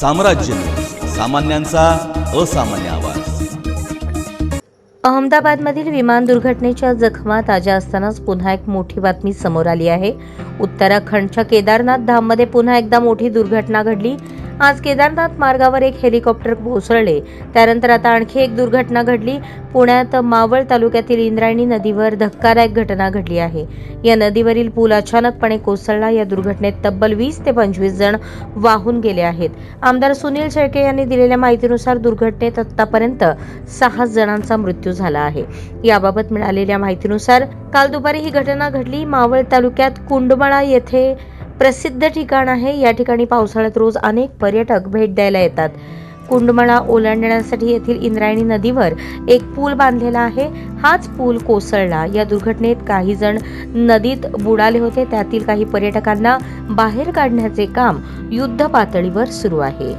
साम्राज्य. सामान्यांचा असामान्य आवाज. अहमदाबादमधील विमान दुर्घटनेच्या जखमा ताज्या असतानाच पुन्हा एक मोठी बातमी समोर आली आहे. उत्तराखंडच्या केदारनाथ धाममध्ये पुन्हा एकदा मोठी दुर्घटना घडली. आज केदारनाथ मार्गावर एक हेलिकॉप्टर कोसळले. त्यानंतर आता आणखी एक दुर्घटना घडली. पुण्यात मावळ तालुक्यातील इंद्रायणी नदीवर धक्कादायक घटना घडली आहे. या नदीवरील पूल अचानकपणे कोसळला. या दुर्घटनेत तब्बल वीस ते पंचवीस जण वाहून गेले आहेत. आमदार सुनील शेळके यांनी दिलेल्या माहितीनुसार दुर्घटनेत आतापर्यंत सहा जणांचा मृत्यू झाला आहे. याबाबत मिळालेल्या माहितीनुसार काल दुपारी ही घटना घडली. मावळ तालुक्यात कुंडमळा येथे प्रसिद्ध ठिकाण आहे. या ठिकाणी पावसाळ्यात रोज अनेक पर्यटक भेट द्यायला येतात. कुंडमळा ओलांडण्यासाठी येथील इंद्रायणी नदीवर एक पूल बांधलेला आहे. हाच पूल कोसळला. या दुर्घटनेत काही जण नदीत बुडाले होते. त्यातील काही पर्यटकांना बाहेर काढण्याचे काम युद्ध पातळीवर सुरू आहे.